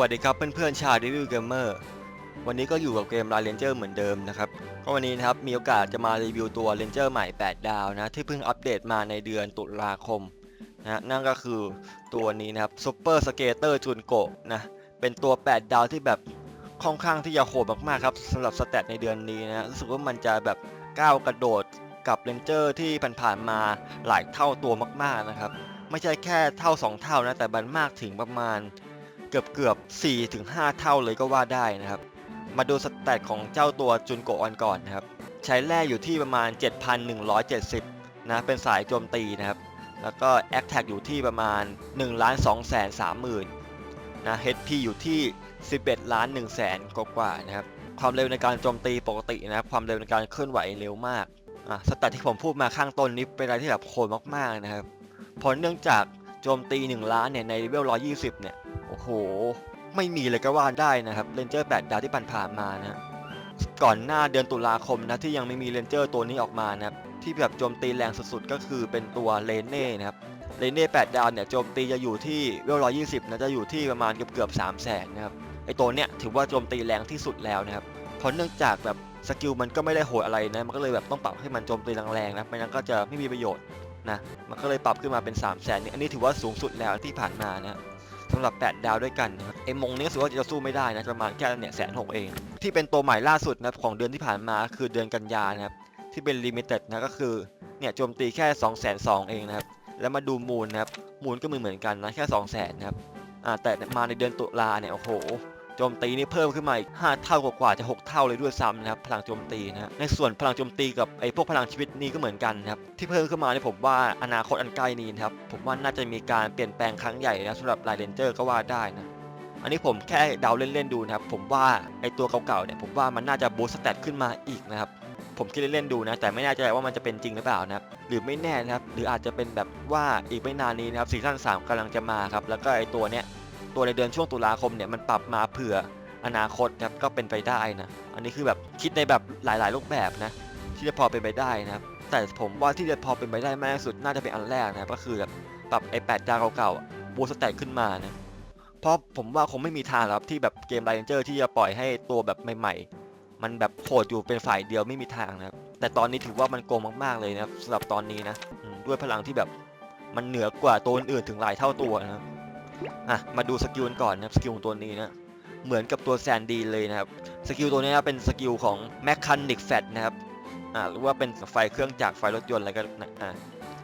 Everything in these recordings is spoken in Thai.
วัสดีครับเพื่อนๆชาว Review Gamer วันนี้ก็อยู่กับเกม Line Ranger เหมือนเดิมนะครับก็วันนี้นะครับมีโอกาสจะมารีวิวตัว Ranger ใหม่ 8 ดาวนะที่เพิ่งอัปเดตมาในเดือนตุลาคมนะนั่นก็คือตัวนี้นะครับ Super Skater Junko นโกะนะเป็นตัว 8 ดาวที่แบบค่อนข้างที่จะโหดมากๆครับสำหรับสเตตในเดือนนี้นะรู้สึกว่ามันจะแบบก้าวกระโดดกับ Ranger ที่ผ่านๆมาหลายเท่าตัวมากๆนะครับไม่ใช่แค่เท่า 2 เท่านะแต่มันมากถึงประมาณ เกือบเกือบ4ถึง5เท่าเลยก็ว่าได้นะครับ มาดูสแตทของเจ้าตัวจุนโกอันก่อนนะครับ ใช้แร่อยู่ที่ประมาณ 7,170 นะ เป็นสายโจมตีนะครับ แล้วก็แอคแท็กอยู่ที่ประมาณ1ล้าน2แสน30,000นนะ HP อยู่ที่ 11ล้าน1แสนกว่านะครับ ความเร็วในการโจมตีปกตินะครับ ความเร็วในการเคลื่อนไหวเร็วมากอะสแตทที่ผมพูดมาข้างต้นนี้เป็นอะไรที่แบบโหดมากๆนะครับ เพราะเนื่องจากโจมตี 1 ล้านเนี่ยในเลเวล120 เนี่ย โอ้โห ไม่มีเลยก็ว่าได้นะครับเรนเจอร์8ดาวที่ผ่านๆมานะก่อนหน้าเดือนตุลาคมนะที่ยังไม่มีเรนเจอร์ตัวนี้ออกมานะครับที่แบบโจมตีแรงสุดๆก็คือเป็นตัวเลเน่นะครับเลเน่8ดาวเนี่ยโจมตีจะอยู่ที่เวล120นะจะอยู่ที่ประมาณเกือบเกือบ3 0 0แสนนะครับไอตัวเนี้ยถือว่าโจมตีแรงที่สุดแล้วนะครับเพราะเนื่องจากแบบสกิลมันก็ไม่ได้โหดอะไรนะมันก็เลยแบบต้องปรับให้มันโจมตีแรงๆนะไม่งั้นก็จะไม่มีประโยชน์นะมันก็เลยปรับขึ้นมาเป็น3 0 0แสนนี่อันนี้ถือว่าสูงสุดแล้วที่ผ่านมานะ สำหรับ 8 ดาวด้วยกันนะครับไอ้มงนี้รู้สึกว่าจะสู้ไม่ได้นะประมาณแค่เนี่ยแสนหกเอง ที่เป็นตัวใหม่ล่าสุดนะครับของเดือนที่ผ่านมาคือเดือนกันยานะครับที่เป็นลิมิเต็ดนะก็คือเนี่ยโจมตีแค่ 2 2 0 0 0เองนะครับแล้วมาดูมูลนะครับมูลก็เหมือนเหมือนกันนะแค่2 0 0 0 0 0นะครับอ่าแต่มาในเดือนตุลาเนี่ยโอ้โห โจมตีนี่เพิ่มขึ้นมาอีก 5 เท่ากว่าจะ 6 เท่าเลยด้วยซ้ำนะครับพลังโจมตีนะฮะในส่วนพลังโจมตีกับไอ้พวกพลังชีวิตนี่ก็เหมือนกันนะครับที่เพิ่มขึ้นมาเนี่ยผมว่าอนาคตอันใกล้นี้นะครับผมว่าน่าจะมีการเปลี่ยนแปลงครั้งใหญ่นะสำหรับไลเ r นเจอร์ก็ว่าได้นะอันนี้ผมแค่เดาเล่นๆดูนะครับผมว่าไอตัวเก่าๆเนี่ยผมว่ามันน่าจะบูสต์สเตตขึ้นมาอีกนะครับผมคิดเล่นๆดูนะแต่ไม่แน่ใจว่ามันจะเป็นจริงหรือเปล่านะครับหรือไม่แน่นะครับหรืออาจจะเป็นแบบว่าอีกไม่นานนี้นะครับซีซั่น3กำลังจะมาครับแล้วก็ไอตัวเนี้ย ตัวในเดือนช่วงตุลาคมเนี่ยมันปรับมาเผื่ออนาคตครับก็เป็นไปได้นะ อันนี้คือแบบคิดในแบบหลายๆรูปแบบนะที่จะพอเป็นไปได้นะครับแต่ผมว่าที่จะพอเป็นไปได้มากที่สุดน่าจะเป็นอันแรกนะก็คือแบบปรับไอ้แปดดาวเก่าๆบูสต์สเตตขึ้นมานะเพราะผมว่าคงไม่มีทางครับที่แบบเกมไลเ r นเจอร์ที่จะปล่อยให้ตัวแบบใหม่ๆ มันแบบโหดอยู่เป็นฝ่ายเดียวไม่มีทางนะครับแต่ตอนนี้ถือว่ามันโกงมากๆเลยนะครับสำหรับตอนนี้นะด้วยพลังที่แบบมันเหนือกว่าตัวอื่นถึงหลายเท่าตัวนะครับ อะมาดูสกิลกันก่อนนะครับสกิลของตัวนี้นะเหมือนกับตัวแซนดี้เลยนะครับสกิลตัวนี้นะเป็นสกิลของแมคคันิกแฟตนะครับอ่าหรือว่าเป็นไฟเครื่องจักรไฟรถยนต์อะไรก็นะอ่า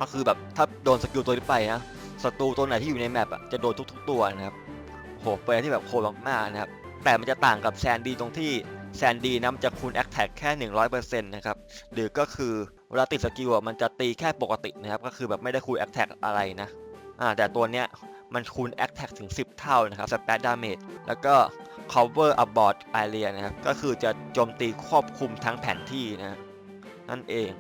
ก็คือแบบถ้าโดนสกิลตัวนี้ไปนะศัตรูตัวไหนที่อยู่ในแมปอะจะโดนทุกๆตัวนะครับโหเป็นที่แบบโหดมากๆนะครับแต่มันจะต่างกับแซนดีตรงที่แซนดีนะมันจะคูณแอคแท็กแค่ 100%นะครับหรือก็คือเวลาติดสกิลอะมันจะตีแค่ปกตินะครับก็คือแบบไม่ได้คูณแอคแท็กอะไรนะอ่าแต่ตัวเนี้ย มันคูณแอคแท็กถึง 10 เท่านะครับสเปซดาเมจแล้วก็ cover aboard area นะครับ ก็คือจะโจมตีครอบคลุมทั้งแผนที่นะนั่นเอง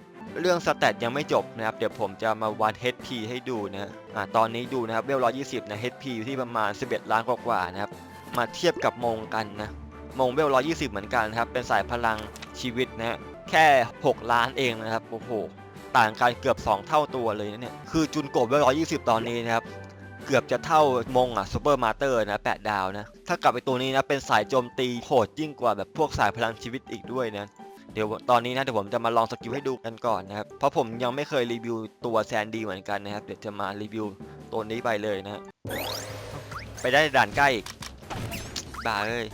เรื่องสแตทยังไม่จบนะครับ เดี๋ยวผมจะมาวัด HP ให้ดูนะอ่าตอนนี้ดูนะครับเวล120 นะ HP อยู่ที่ประมาณ 11 ล้านกว่าๆนะครับ มาเทียบกับมงกันนะ มงเวล120 เหมือนกันครับ เป็นสายพลังชีวิตนะฮะแค่ 6 ล้านเองนะครับ โอ้โห ต่างกันเกือบ 2 เท่าตัวเลยนะเนี่ย คือจุนโกบเวล120 ตอนนี้นะครับ เกือบจะเท่ามงอะซูเปอร์มาเตอร์นะ8ดดาวนะ ถ้ากลับไปตัวนี้นะเป็นสายโจมตีโหดยิ่งกว่าแบบพวกสายพลังชีวิตอีกด้วยนะเดี๋ยวตอนนี้นะเดี๋ยวผมจะมาลองสกิลให้ดูกันก่อนนะครับเพราะผมยังไม่เคยรีวิวตัวแซนดี้เหมือนกันนะครับเดี๋ยวจะมารีวิวตัวนี้ไปเลยนะไปได้ด่านใกล้อีกบ้าเอ้ย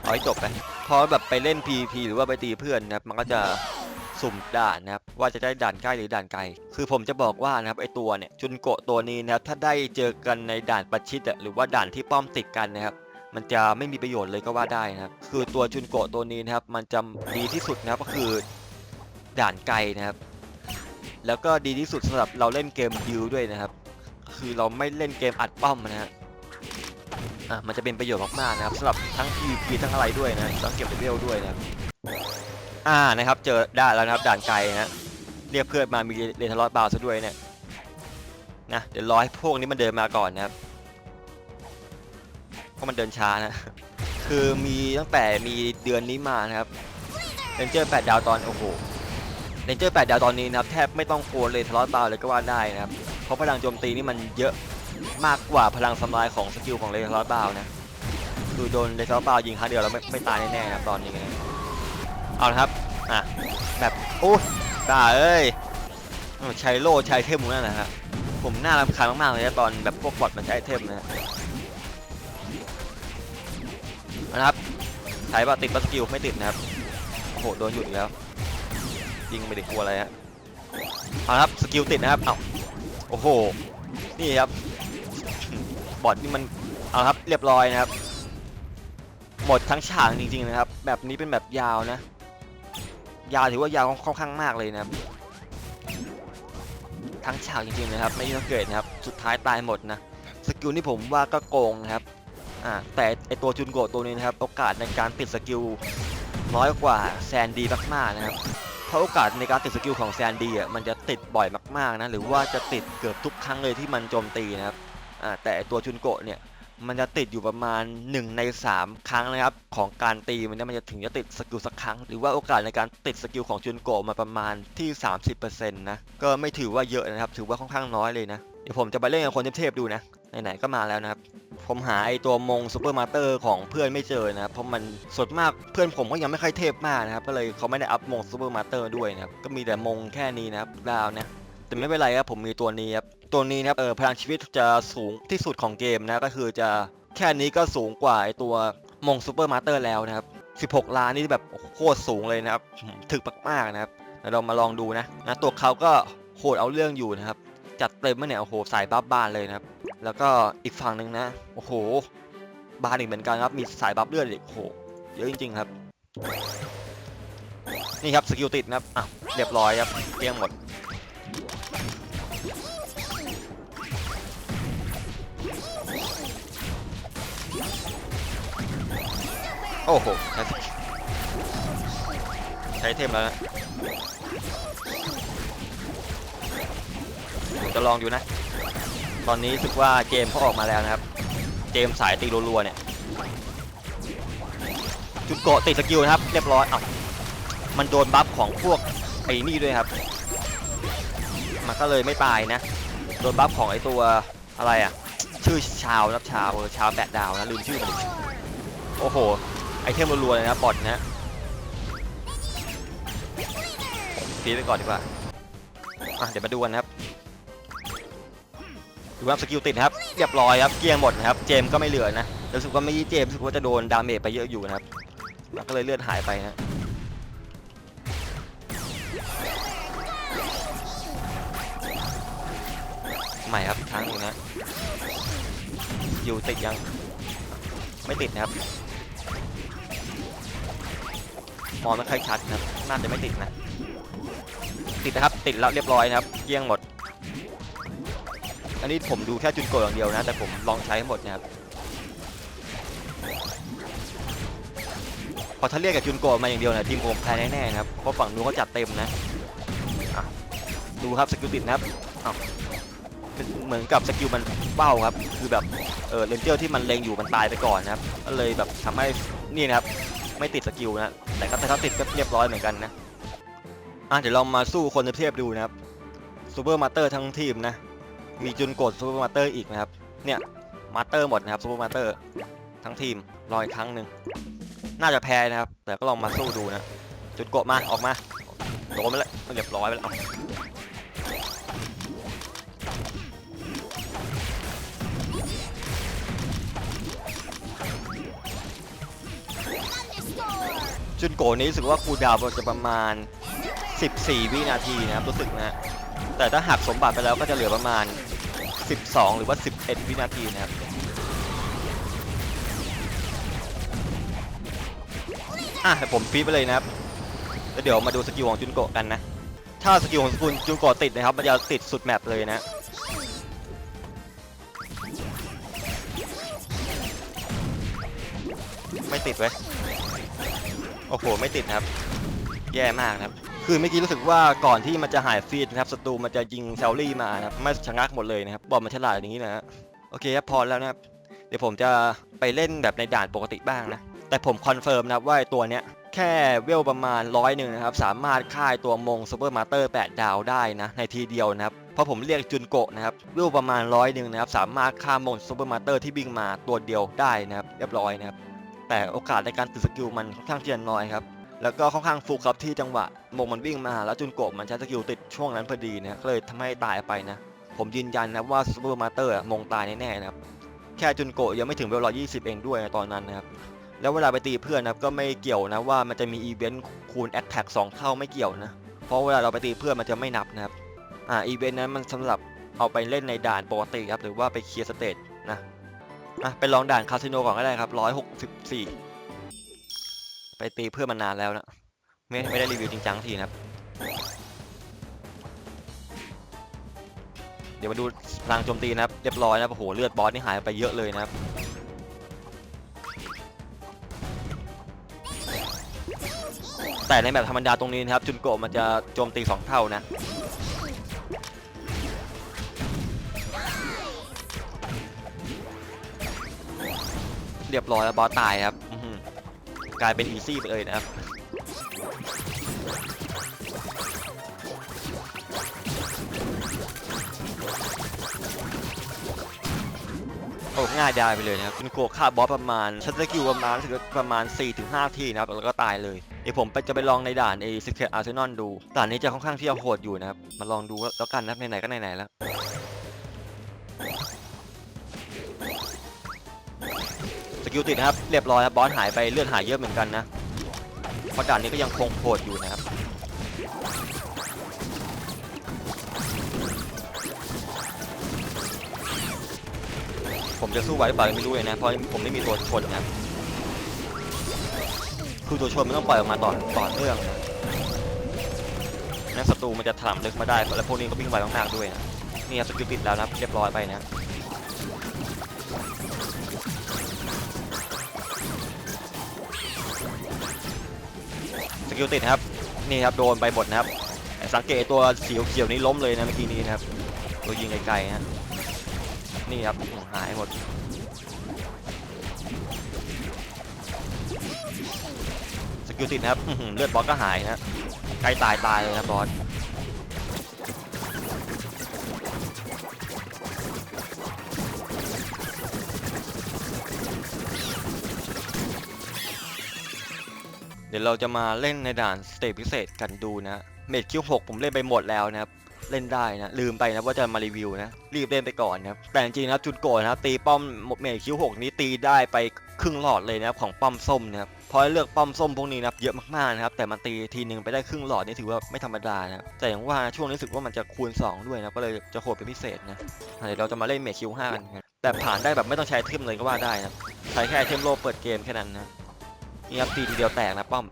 เอาให้จบไปพอแบบไปเล่น PVP หรือว่าไปตีเพื่อนนะครับมันก็จะ สุ่มด่านนะครับว่าจะได้ด่านใกล้หรือด่านไกล คือผมจะบอกว่านะครับไอตัวเนี่ยจุนโกะตัวนี้นะครับถ้าได้เจอกันในด่านประชิดหรือว่าด่านที่ป้อมติดกันนะครับมันจะไม่มีประโยชน์เลยก็ว่าได้นะครับคือตัวจุนโกะตัวนี้นะครับมันจะดีที่สุดนะครับก็คือด่านไกลนะครับแล้วก็ดีที่สุดสำหรับเราเล่นเกมยิวด้วยนะครับ คือเราไม่เล่นเกมอัดป้อมนะฮะอะมันจะเป็นประโยชน์มากๆนะครับสำหรับทั้ง PVP ทั้งอะไรด้วยนะต้องเก็บเลเวลด้วยนะครับ อ่านะครับเจอได้แล้วนะครับด่านไกลฮะเรียกเพื่อนมามีเรนทารอดบาวซะด้วยเนี่ยนะเดี๋ยวรอให้พวกนี้มันเดินมาก่อนนะครับเพราะมันเดินช้านะคือมีตั้งแต่มีเดือนนี้มานะครับเรนเจอร์8ดาวตอนโอ้โหเรนเจอร์8ดาวตอนนี้นะครับแทบไม่ต้องโกนเลยทะเลาะบาวเลยก็ว่าได้นะครับเพราะพลังโจมตีนี่มันเยอะมากกว่าพลังสำลายของสกิลของเลทะเลาะบาวนะคือโดนเลเซอร์เปล่ายิงครั้งเดียวแล้วไม่ไม่ตายแน่ๆนะครับตอนนี้นะ เอาละครับ อะ แบบโอ้ด่าเอ้ยใช้โล่ใช้เทมมูนั่นแหละฮะผมน่ารำคาญมากๆเลยนะตอนแบบพวกบอทมันใช้เทมนะฮะเอาละครับใช้ปะติดบัสกิลไม่ติดนะครับโอ้โหโดนหยุดแล้วยิงไม่ได้กลัวอะไรฮะเอาละครับสกิลติดนะครับเอาโอ้โหนี่ครับบอทนี่มันเอาละครับเรียบร้อยนะครับ หมดทั้งฉากจริงๆนะครับ แบบนี้เป็นแบบยาวนะ ยาวถือว่ายาวค่อนข้างมากเลยนะครับทั้งฉากจริงๆนะครับไม่ต้องเกิดนะครับสุดท้ายตายหมดนะสกิลนี่ผมว่าก็โกงนะครับอ่าแต่ไอตัวจุนโกะตัวนี้นะครับโอกาสในการติดสกิลน้อยกว่าแซนดีมากๆนะครับเพราะโอกาสในการติดสกิลของแซนดีอะมันจะติดบ่อยมากๆนะหรือว่าจะติดเกือบทุกครั้งเลยที่มันโจมตีนะครับอ่าแต่ตัวจุนโกะเนี่ย มันจะติดอยู่ประมาณ 1 ใน 3 ครั้งนะครับ ของการตีมันเนี่ยมันจะถึงจะติดสกิลสักครั้ง หรือว่าโอกาสในการติดสกิลของจุนโกมาประมาณที่ 30%นะก็ไม่ถือว่าเยอะนะครับ ถือว่าค่อนข้างน้อยเลยนะเดี๋ยวผมจะไปเล่นกับคนเทพๆดูนะไหนๆก็มาแล้วนะครับ ผมหาไอตัวมงซูเปอร์มาสเตอร์ของเพื่อนไม่เจอนะครับเพราะมันส่วนมากเพื่อนผมก็ยังไม่ค่อยเทพมากนะครับก็เลยเขาไม่ได้อัพมงซูเปอร์มาสเตอร์ด้วยนะครับก็มีแต่มงแค่นี้นะครับดาวนะแต่ไม่เป็นไรครับผมมีตัวนี้ครับ ตัวนี้นะครับเออพลังชีวิตจะสูงที่สุดของเกมนะก็คือจะแค่นี้ก็สูงกว่าไอตัวมงซูเปอร์มาสเตอร์แล้วนะครับ 16 ล้านนี่แบบโคตรสูงเลยนะครับ ถึกมากๆนะครับเรามาลองดูนะนะตัวเขาก็โหดเอาเรื่องอยู่นะครับ จัดเต็มมาเนี่ยโอ้โหสายบัฟบ้านเลยนะครับ แล้วก็อีกฝั่งหนึ่งนะโอ้โหบานอีกเหมือนกันครับมีสายบัฟเลือดอีกโอ้โหเยอะจริงๆครับ นี่ครับสกิลติดนะครับอะเรียบร้อยครับเกลี้ยงหมด โอ้โห ใช้เทมแล้วนะผมจะลองดูนะ ตอนนี้รู้สึกว่าเกมเขาออกมาแล้วนะครับเกมสายตีรัวๆเนี่ย จุดโกาะติดสกิลนะครับ เรียบร้อยเอ้ามันโดนบัฟของพวกไอ้นี่ด้วยครับ มันก็เลยไม่ตายนะ โดนบัฟของไอ้ตัวอะไรอะ ชื่อชาวนะครับชาวเออชาวแปดดาวนะลืมชื่อมันโอ้โห ไอเทมรัวๆเลยนะบอทนะฟีไปก่อนดีกว่าอะเดี๋ยวมาดูกันนะครับดูครับสกิลติดครับเรียบร้อยครับเกลี้ยงหมดนะครับเจมก็ไม่เหลือนะรู้สึกว่าไม่ยี่เจมรู้สึกว่าจะโดนดาเมจไปเยอะอยู่นะครับแล้วก็เลยเลือดหายไปนะใหม่ครับอีกครั้งนึงนะอยู่ติดยังไม่ติดนะครับ มองไม่ค่อยชัดนะครับ น่าจะไม่ติดนะ ติดนะครับ ติดแล้วเรียบร้อยนะครับ เกลี้ยงหมด อันนี้ผมดูแค่จุดโกดอย่างเดียวนะ แต่ผมลองใช้หมดนะครับ พอถ้าเรียกกับจุนโกะมาอย่างเดียวเนี่ยทีมผมแพ้แน่ๆนะครับ เพราะฝั่งนู้นเขาจัดเต็มนะะดูครับสกิลติดนะครับเหมือนกับสกิลมันเบ้าครับ คือแบบเออเลนเจอร์ที่มันเลงอยู่มันตายไปก่อนนะครับ ก็เลยแบบทำให้นี่นะครับ ไม่ติดสกิลนะ แต่ก็แต่ถ้าติดก็เรียบร้อยเหมือนกันนะอะเดี๋ยวเรามาสู้คนเทียบดูนะครับซูเปอร์มาสเตอร์ทั้งทีมนะ มีจุนโกดซูเปอร์มาสเตอร์อีกนะครับ เนี่ยมาสเตอร์หมดนะครับซูเปอร์มาสเตอร์ทั้งทีมรออีกครั้งหนึ่งน่าจะแพ้นะครับ แต่ก็ลองมาสู้ดูนะ จุดโกดมาออกมาโดนไปแล้วเรียบร้อยไปแล้ว จุนโกนี้รู้สึกว่าคูลดาวน์จะประมาณ 14 วินาทีนะครับรู้สึกนะแต่ถ้าหักสมบัติไปแล้วก็จะเหลือประมาณ 12 หรือว่า 11 วินาทีนะครับอะแต่ผมฟีดไปเลยนะครับแล้วเดี๋ยวมาดูสกิลของจุนโกะกันนะ ถ้าสกิลของคุณจุนโกะติดนะครับ มันจะติดสุดแมปเลยนะไม่ติดไว้ย โอ้โห ไม่ติดครับ แย่มากครับ คือเมื่อกี้รู้สึกว่าก่อนที่มันจะหายฟีดนะครับศัตรูมันจะยิงเซลลี่มานะครับไม่ชะงักหมดเลยนะครับ บอลมันฉลาดอย่างนี้นะฮะโอเคครับพอแล้วนะครับ เดี๋ยวผมจะไปเล่นแบบในด่านปกติบ้างนะ แต่ผมคอนเฟิร์มนะครับว่าตัวเนี้ยแค่เวลประมาณร้อยหนึ่งนะครับ สามารถฆ่าไอ้ตัวมงซูเปอร์มาสเตอร์8ดาวได้นะ ในทีเดียวนะครับพอผมเรียกจุนโกะนะครับวิวประมาณร้อยหนึ่งนะครับ สามารถฆ่ามอนซูเปอร์มาสเตอร์ที่วิ่งมาตัวเดียวได้นะครับ เรียบร้อยนะครับ แต่โอกาสในการติดสกิลมันค่อนข้างที่จะน้อยครับแล้วก็ค่อนข้างฟุกครับที่จังหวะมงมันวิ่งมาแล้วจุนโกะมันใช้สกิลติดช่วงนั้นพอดีนะก็เลยทำให้ตายไปนะ ผมยืนยันนะว่าซูเปอร์มาเตอร์มงตายแน่ๆนะครับแค่จุนโกะยังไม่ถึงเวลา20เองด้วยนะตอนนั้นนะครับแล้วเวลาไปตีเพื่อนนะครับก็ไม่เกี่ยวนะว่ามันจะมีอีเวนต์คูณแอคแท็กสองเท่าไม่เกี่ยวนะเพราะเวลาเราไปตีเพื่อนมันจะไม่นับนะครับอ่าอีเวนต์นั้นมันสำหรับเอาไปเล่นในด่านปกติครับหรือว่าไปเคลียร์สเตจ อะไปลองด่านคาสิโนก่อนก็ได้ครับร้อยหกสิบสี่ไปตีเพื่อนมานานแล้วนะไม่ไม่ได้รีวิวจริงจังทีนะครับ เดี๋ยวมาดูพลังโจมตีนะครับ เรียบร้อยนะโอ้โหเลือดบอสนี่หายไปเยอะเลยนะครับแต่ในแบบธรรมดาตรงนี้นะครับ จุนโกะมันจะโจมตี 2 เท่านะ รียบร้อยแล้วบอสตายครับกลายเป็นอีซี่ไปเลยนะครับโอ้ง่ายดายไปเลยนะครับคุณโกะฆ่าบอสประมาณชัตสกิลประมาณรู้สึกประมาณ 4-5 ทีนะครับแล้วก็ตายเลยเดี๋ยวผมไปจะไปลองในด่านไอ้ Secret Arsenal ดูด่านนี้จะค่อนข้างที่จะโหดอยู่นะครับมาลองดูแล้วกันนะไหนๆก็ไหนๆแล้ว กิลติดนะครับ เรียบร้อยครับบอสหายไปเลือดหายเยอะเหมือนกันนะเพราะด่านนี้ก็ยังคงโหดอยู่นะครับผมจะสู้ไหวหรือเปล่าไม่รู้เลยนะเพราะผมไม่มีตัวชนนะคือตัวชนมันต้องปล่อยออกมาต่อต่อเนื่องนะนั่นศัตรูมันจะถล่มลึกมาได้แล้วพวกนี้ก็วิ่งไปมากๆด้วยนะนี่ครับสกิลติดแล้วนะเรียบร้อยไปนะ สกิลติดครับ นี่ครับโดนไปหมดนะครับ สังเกตตัวเขียวเขียวๆนี้ล้มเลยนะเมื่อกี้นี้นะครับตัวยิงไกลๆนะนี่ครับหายหมดสกิลติดนะครับเลือดบอสก็หายนะใกล้ตายตายเลยนะบอส ดี๋ยวเราจะมาเล่นในด่านสเตจพิเศษกันดูนะ เมดคิว6ผมเล่นไปหมดแล้วนะครับ เล่นได้นะ ลืมไปนะว่าจะมารีวิวนะ รีบเล่นไปก่อนนะครับ แต่จริงๆนะจุดโกรธนะครับ ตีป้อมเมดคิว6นี้ตีได้ไปครึ่งหลอดเลยนะครับของป้อมส้มนะครับพราะเลือกป้อมส้มพวกนี้นะครับเยอะมากๆนะครับแต่มันตีทีนึงไปได้ครึ่งหลอดนี่ถือว่าไม่ธรรมดานะแต่อย่างว่าช่วงนี้รู้สึกว่ามันจะคูณ 2 ด้วยนะก็เลยจะโหดเป็นพิเศษนะเดี๋ยวเราจะมาเล่นเมดคิว5กันครับแต่ผ่านได้แบบไม่ต้องใช้เทมเลยก็ว่าได้นะใช้แค่เทมโลเปิดเกมแค่นั้นนะ นี่ครับตีทีเดียวแตกนะป้อม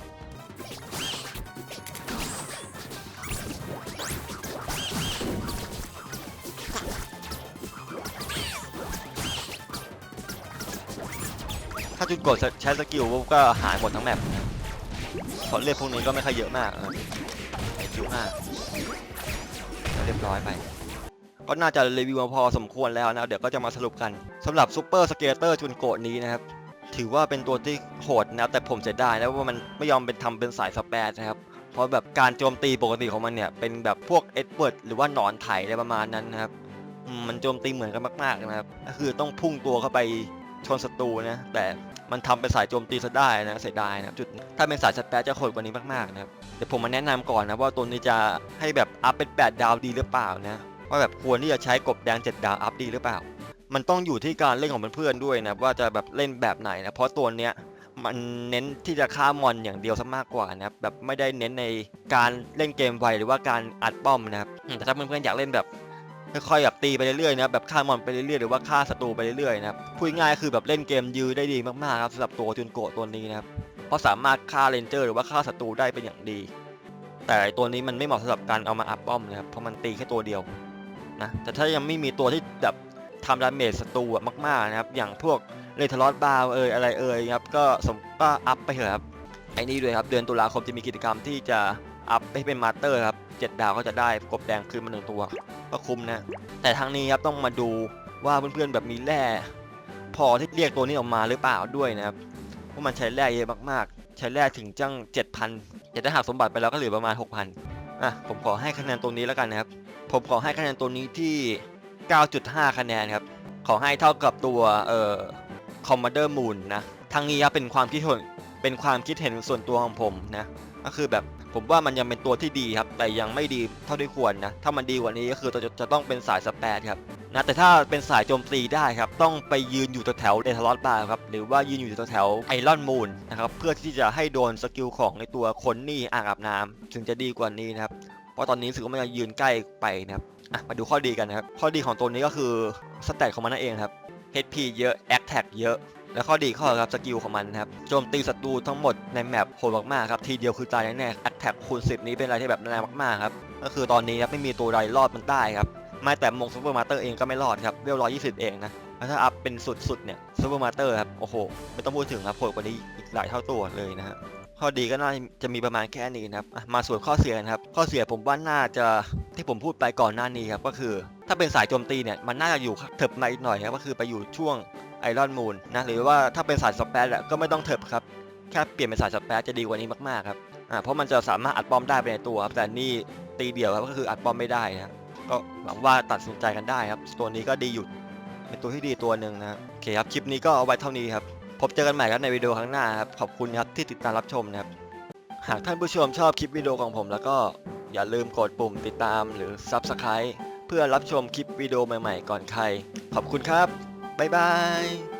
ถ้าจุดกดใช้สกิลก็หายหมดทั้งแมปเพราะเลือดพวกนี้ก็ไม่ค่อยเยอะมากคิวห้าเรียบร้อยไป ก็น่าจะรีวิวมาพอสมควรแล้วนะ เดี๋ยวก็จะมาสรุปกันสำหรับซูเปอร์สเกเตอร์จุนโกะนี้นะครับ ถือว่าเป็นตัวที่โหดนะครับแต่ผมเสียดายนะว่ามันไม่ยอมเป็นทำเป็นสายสเปรนะครับเพราะแบบการโจมตีปกติของมันเนี่ยเป็นแบบพวกเอ็ดเวิร์ดหรือว่าหนอนไถอะไรประมาณนั้นนะครับมันโจมตีเหมือนกันมากๆนะครับก็คือต้องพุ่งตัวเข้าไปชนศัตรูนะแต่มันทำเป็นสายโจมตีซะได้นะเสียดายนะจุดถ้าเป็นสายสเปรจะโหดกว่านี้มากๆนะครับเดี๋ยวผมมาแนะนำก่อนนะว่าตัวนี้จะให้แบบอัพเป็น 8 ดาวดีหรือเปล่านะว่าแบบควรที่จะใช้กบแดง 7 ดาวอัพดีหรือเปล่า มันต้องอยู่ที่การเล่นของเพื่อนๆด้วยนะว่าจะแบบเล่นแบบไหนนะเพราะตัวเนี้ยมันเน้นที่จะฆ่ามอนอย่างเดียวซะมากกว่านะครับแบบไม่ได้เน้นในการเล่นเกมไวหรือว่าการอัดป้อมนะครับแต่ถ้าเพื่อนๆอยากเล่นแบบค่อยๆแบบตีไปเรื่อยๆนะครับแบบฆ่ามอนไปเรื่อยๆหรือว่าฆ่าศัตรูไปเรื่อยๆนะครับพูดง่ายคือแบบเล่นเกมยื้อได้ดีมากๆครับสำหรับตัวจุนโกะตัวนี้นะครับเพราะสามารถฆ่าเรนเจอร์หรือว่าฆ่าศัตรูได้เป็นอย่างดี แต่ตัวนี้มันไม่เหมาะสำหรับการเอามาอัพป้อมนะครับเพราะมันตีแค่ตัวเดียวนะแต่ถ้ายังไม่มีตัวที่แบบ ทำดาเมจศัตรูอะมากๆนะครับ อย่างพวกเลทลอสบาร์เอยอะไรเอยครับก็สมก็อัพไปเถอะครับไอ้นี่ด้วยครับเดือนตุลาคมจะมีกิจกรรมที่จะอัพให้เป็นมาสเตอร์ครับเจ็ดดาวก็จะได้กบแดงคืนมาหนึ่งตัว ก็คุ้มนะ แต่ทางนี้ครับต้องมาดูว่าเพื่อนๆแบบมีแร่พอที่เรียกตัวนี้ออกมาหรือเปล่าด้วยนะครับเพราะมันใช้แร่เยอะมากๆ ใช้แร่ถึงจัง7,000แต่ถ้าหากสมบัติไปแล้วก็เหลือประมาณ6,000อะผมขอให้คะแนนตรงนี้แล้วกันนะครับ ผมขอให้คะแนนตัวนี้ที่ 9.5 คะแนนครับ ขอให้เท่ากับตัวเอ่อ Commander Moon นะทั้งนี้ครับเป็นความคิดเห็นเป็นความคิดเห็นส่วนตัวของผมนะก็คือแบบผมว่ามันยังเป็นตัวที่ดีครับ แต่ยังไม่ดีเท่าที่ควรนะ ถ้ามันดีกว่านี้ก็คือจะจะต้องเป็นสายสแปดครับนะแต่ถ้าเป็นสายโจมตีได้ครับ ต้องไปยืนอยู่แถวเดทลอสบาร์ครับ หรือว่ายืนอยู่แถวไอรอนมูนนะครับ เพื่อที่จะให้โดนสกิลของในตัวคนนี่อ่างอาบน้ำถึงจะดีกว่านี้นะครับ เพราะตอนนี้รู้สึกว่ามันยืนใกล้ไปนะครับ อะมาดูข้อดีกันนะครับ ข้อดีของตัวนี้ก็คือสแตทของมันนั่นเองครับ HP เยอะ Attack เยอะ แล้วข้อดีข้อครับสกิลของมันนะครับ โจมตีศัตรูทั้งหมดในแมปโหดมากๆครับ ทีเดียวคือตายแน่ๆ Attack คูณ10 นี้เป็นอะไรที่แบบแรงมากๆครับ ก็คือตอนนี้ครับไม่มีตัวใดรอดมันได้ครับไม่แต่มงซูเปอร์มาสเตอร์เองก็ไม่รอดครับเวล120เองนะแล้วถ้าอัพเป็นสุดๆเนี่ยซูเปอร์มาสเตอร์ครับ โอ้โห ไม่ต้องพูดถึงครับโหดกว่านี้อีกหลายเท่าตัวเลยนะฮะ ข้อดีก็น่าจะมีประมาณแค่นี้นะครับมาส่วนข้อเสียนะครับ ข้อเสียผมว่าน่าจะที่ผมพูดไปก่อนหน้านี้ครับก็คือ ถ้าเป็นสายโจมตีเนี่ยมันน่าจะอยู่เถิบมาอีกหน่อยครับก็คือไปอยู่ช่วงไอรอนมูนนะหรือว่าถ้าเป็นสายสเปซอะก็ไม่ต้องเถิบครับแค่เปลี่ยนเป็นสายสเปซจะดีกว่านี้มากๆครับอ่าเพราะมันจะสามารถอัดป้อมได้ไปในตัวครับแต่นี่ตีเดี่ยวครับก็คืออัดป้อมไม่ได้นะก็หวังว่าตัดสินใจกันได้ครับ ตัวนี้ก็ดีอยู่เป็นตัวที่ดีตัวหนึ่งนะโอเคครับคลิปนี้ก็เอาไว้เท่านี้ครับ พบเจอกันใหม่ครับในวิดีโอครั้งหน้าครับ ขอบคุณครับที่ติดตามรับชมนะครับ หากท่านผู้ชมชอบคลิปวิดีโอของผม แล้วก็อย่าลืมกดปุ่มติดตามหรือ Subscribe เพื่อรับชมคลิปวิดีโอใหม่ๆ ก่อนใคร ขอบคุณครับ บ๊ายบาย